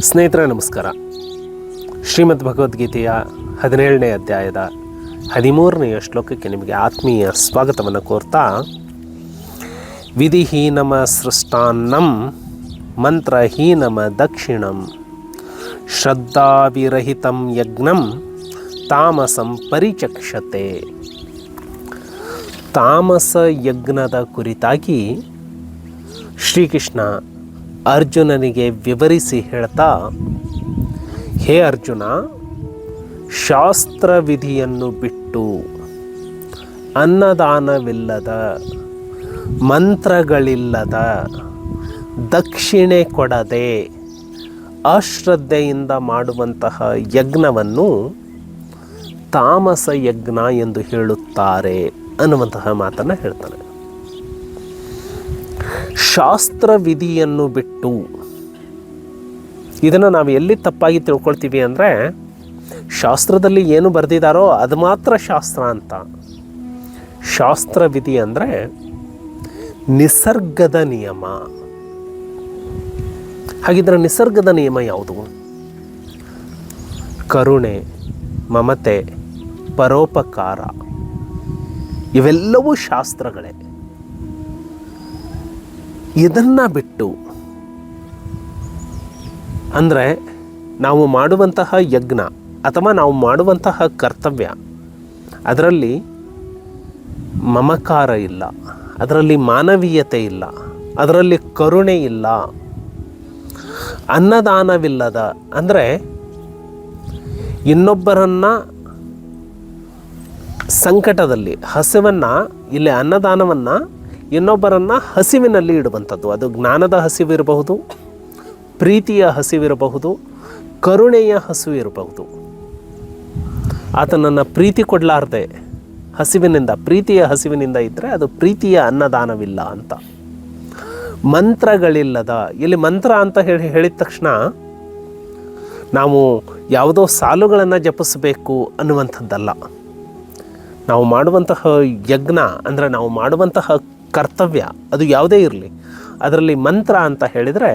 ಸ್ನೇಹಿತರೆ, ನಮಸ್ಕಾರ. ಶ್ರೀಮದ್ ಭಗವದ್ಗೀತೆಯ ಹದಿನೇಳನೇ ಅಧ್ಯಾಯದ ಹದಿಮೂರನೆಯ ಶ್ಲೋಕಕ್ಕೆ ನಿಮಗೆ ಆತ್ಮೀಯ ಸ್ವಾಗತವನ್ನು ಕೋರ್ತಾ, ವಿಧಿಹೀನಮ ಸೃಷ್ಟಾನ್ನಂ, ಮಂತ್ರಹೀನಮ ದಕ್ಷಿಣಂ, ಶ್ರದ್ಧಾವಿರಹಿತಂ ಯಜ್ಞಂ, ತಾಮಸಂ ಪರಿಚಕ್ಷತೆ. ತಾಮಸ ಯಜ್ಞದ ಕುರಿತಾಗಿ ಶ್ರೀಕೃಷ್ಣ ಅರ್ಜುನನಿಗೆ ವಿವರಿಸಿ ಹೇಳ್ತಾ, ಹೇ ಅರ್ಜುನ ಶಾಸ್ತ್ರ ವಿಧಿಯನ್ನು ಬಿಟ್ಟು ಅನ್ನದಾನವಿಲ್ಲದ, ಮಂತ್ರಗಳಿಲ್ಲದ, ದಕ್ಷಿಣೆ ಕೊಡದೆ ಅಶ್ರದ್ಧೆಯಿಂದ ಮಾಡುವಂತಹ ಯಜ್ಞವನ್ನು ತಾಮಸ ಯಜ್ಞ ಎಂದು ಹೇಳುತ್ತಾರೆ, ಅನ್ನುವಂತಹ ಮಾತನ್ನು ಹೇಳ್ತಾನೆ. ಶಾಸ್ತ್ರ ವಿಧಿಯನ್ನು ಬಿಟ್ಟು ಇದನ್ನು ನಾವು ಎಲ್ಲಿ ತಪ್ಪಾಗಿ ತಿಳ್ಕೊಳ್ತೀವಿ ಅಂದರೆ ಶಾಸ್ತ್ರದಲ್ಲಿ ಏನು ಬರೆದಿದ್ದಾರೋ ಅದು ಮಾತ್ರ ಶಾಸ್ತ್ರ ಅಂತ. ಶಾಸ್ತ್ರ ವಿಧಿ ಅಂದರೆ ನಿಸರ್ಗದ ನಿಯಮ. ಹಾಗಿದ್ರೆ ನಿಸರ್ಗದ ನಿಯಮ ಯಾವುದು? ಕರುಣೆ, ಮಮತೆ, ಪರೋಪಕಾರ, ಇವೆಲ್ಲವೂ ಶಾಸ್ತ್ರಗಳೇ. ಇದನ್ನು ಬಿಟ್ಟು ಅಂದರೆ ನಾವು ಮಾಡುವಂತಹ ಯಜ್ಞ ಅಥವಾ ನಾವು ಮಾಡುವಂತಹ ಕರ್ತವ್ಯ, ಅದರಲ್ಲಿ ಮಮಕಾರ ಇಲ್ಲ, ಅದರಲ್ಲಿ ಮಾನವೀಯತೆ ಇಲ್ಲ, ಅದರಲ್ಲಿ ಕರುಣೆ ಇಲ್ಲ, ಅನ್ನದಾನವಿಲ್ಲದ ಅಂದರೆ ಇನ್ನೊಬ್ಬರನ್ನು ಸಂಕಟದಲ್ಲಿ, ಹಸಿವನ್ನು, ಇಲ್ಲಿ ಅನ್ನದಾನವನ್ನು ಇನ್ನೊಬ್ಬರನ್ನು ಹಸಿವಿನಲ್ಲಿ ಇಡುವಂಥದ್ದು. ಅದು ಜ್ಞಾನದ ಹಸಿವಿರಬಹುದು, ಪ್ರೀತಿಯ ಹಸಿವಿರಬಹುದು, ಕರುಣೆಯ ಹಸಿವಿರಬಹುದು. ಆತನನ್ನು ಪ್ರೀತಿ ಕೊಡಲಾರ್ದೆ ಹಸಿವಿನಿಂದ, ಪ್ರೀತಿಯ ಹಸಿವಿನಿಂದ ಇದ್ದರೆ ಅದು ಪ್ರೀತಿಯ ಅನ್ನದಾನವಿಲ್ಲ ಅಂತ. ಮಂತ್ರಗಳಿಲ್ಲದ, ಇಲ್ಲಿ ಮಂತ್ರ ಅಂತ ಹೇಳಿ, ಹೇಳಿದ ತಕ್ಷಣ ನಾವು ಯಾವುದೋ ಸಾಲುಗಳನ್ನು ಜಪಿಸಬೇಕು ಅನ್ನುವಂಥದ್ದಲ್ಲ. ನಾವು ಮಾಡುವಂತಹ ಯಜ್ಞ ಅಂದರೆ ನಾವು ಮಾಡುವಂತಹ ಕರ್ತವ್ಯ, ಅದು ಯಾವುದೇ ಇರಲಿ. ಅದರಲ್ಲಿ ಮಂತ್ರ ಅಂತ ಹೇಳಿದರೆ,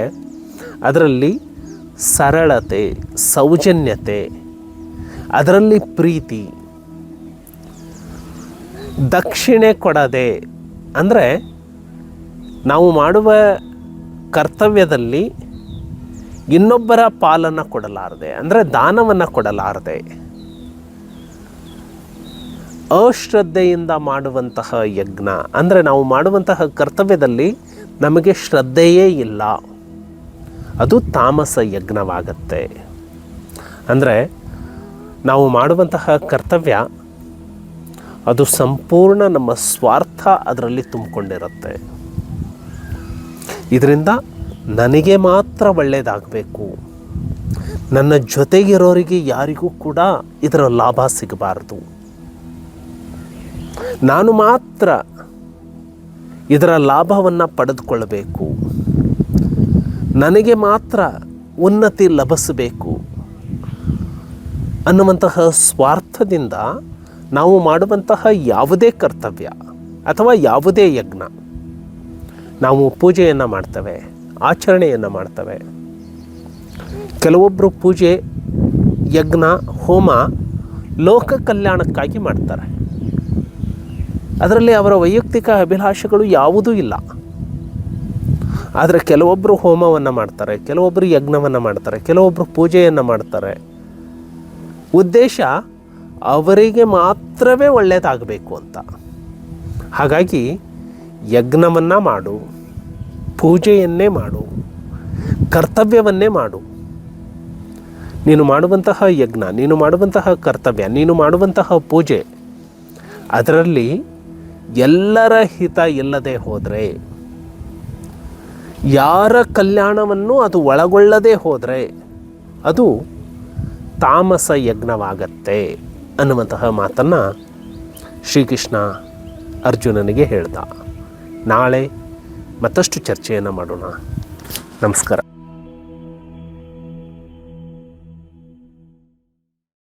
ಅದರಲ್ಲಿ ಸರಳತೆ, ಸೌಜನ್ಯತೆ, ಅದರಲ್ಲಿ ಪ್ರೀತಿ, ದಕ್ಷಿಣೆ ಕೊಡದೆ. ಅಂದರೆ ನಾವು ಮಾಡುವ ಕರ್ತವ್ಯದಲ್ಲಿ ಇನ್ನೊಬ್ಬರ ಪಾಲನ್ನು ಕೊಡಲಾರದೆ, ಅಂದರೆ ದಾನವನ್ನು ಕೊಡಲಾರದೆ. ಅಶ್ರದ್ಧೆಯಿಂದ ಮಾಡುವಂತಹ ಯಜ್ಞ. ಅಂದರೆ ನಾವು ಮಾಡುವಂತಹ ಕರ್ತವ್ಯದಲ್ಲಿ ನಮಗೆ ಶ್ರದ್ಧೆಯೇ ಇಲ್ಲ. ಅದು ತಾಮಸ ಯಜ್ಞವಾಗತ್ತೆ. ಅಂದರೆ ನಾವು ಮಾಡುವಂತಹ ಕರ್ತವ್ಯ ಅದು ಸಂಪೂರ್ಣ ನಮ್ಮ ಸ್ವಾರ್ಥ ಅದರಲ್ಲಿ ತುಂಬಿಕೊಂಡಿರುತ್ತೆ. ಇದರಿಂದ ನನಗೆ ಮಾತ್ರ ಒಳ್ಳೆಯದಾಗಬೇಕು ನನ್ನ ಜೊತೆಗಿರೋರಿಗೆ ಯಾರಿಗೂ ಕೂಡ ಇದರ ಲಾಭ ಸಿಗಬಾರದು. ನಾನು ಮಾತ್ರ ಇದರ ಲಾಭವನ್ನು ಪಡೆದುಕೊಳ್ಳಬೇಕು. ನನಗೆ ಮಾತ್ರ ಉನ್ನತಿ ಲಭಿಸಬೇಕು ಅನ್ನುವಂತಹ ಸ್ವಾರ್ಥದಿಂದ ನಾವು ಮಾಡುವಂತಹ ಯಾವುದೇ ಕರ್ತವ್ಯ ಅಥವಾ ಯಾವುದೇ ಯಜ್ಞ ನಾವು ಪೂಜೆಯನ್ನು ಮಾಡ್ತೇವೆ, ಆಚರಣೆಯನ್ನು ಮಾಡ್ತೇವೆ. ಕೆಲವೊಬ್ಬರು ಪೂಜೆ, ಯಜ್ಞ, ಹೋಮ ಲೋಕ ಕಲ್ಯಾಣಕ್ಕಾಗಿ ಮಾಡ್ತಾರೆ. ಅದರಲ್ಲಿ ಅವರ ವೈಯಕ್ತಿಕ ಅಭಿಲಾಷೆಗಳು ಯಾವುದೂ ಇಲ್ಲ. ಆದರೆ ಕೆಲವೊಬ್ಬರು ಹೋಮವನ್ನು ಮಾಡ್ತಾರೆ ಕೆಲವೊಬ್ಬರು ಯಜ್ಞವನ್ನು ಮಾಡ್ತಾರೆ ಕೆಲವೊಬ್ಬರು ಪೂಜೆಯನ್ನು ಮಾಡ್ತಾರೆ. ಉದ್ದೇಶ ಅವರಿಗೆ ಮಾತ್ರವೇ ಒಳ್ಳೆಯದಾಗಬೇಕು ಅಂತ. ಹಾಗಾಗಿ ಯಜ್ಞವನ್ನು ಮಾಡು, ಪೂಜೆಯನ್ನೇ ಮಾಡು, ಕರ್ತವ್ಯವನ್ನೇ ಮಾಡು. ನೀನು ಮಾಡುವಂತಹ ಯಜ್ಞ, ನೀನು ಮಾಡುವಂತಹ ಕರ್ತವ್ಯ, ನೀನು ಮಾಡುವಂತಹ ಪೂಜೆ, ಅದರಲ್ಲಿ ಎಲ್ಲರ ಹಿತ ಇಲ್ಲದೆ ಹೋದರೆ, ಯಾರ ಕಲ್ಯಾಣವನ್ನು ಅದು ಒಳಗೊಳ್ಳದೆ ಹೋದರೆ ಅದು ತಾಮಸ ಯಜ್ಞವಾಗತ್ತೆ ಅನ್ನುವಂತಹ ಮಾತನ್ನು ಶ್ರೀಕೃಷ್ಣ ಅರ್ಜುನನಿಗೆ ಹೇಳ್ದ. ನಾಳೆ ಮತ್ತಷ್ಟು ಚರ್ಚೆಯನ್ನು ಮಾಡೋಣ. ನಮಸ್ಕಾರ.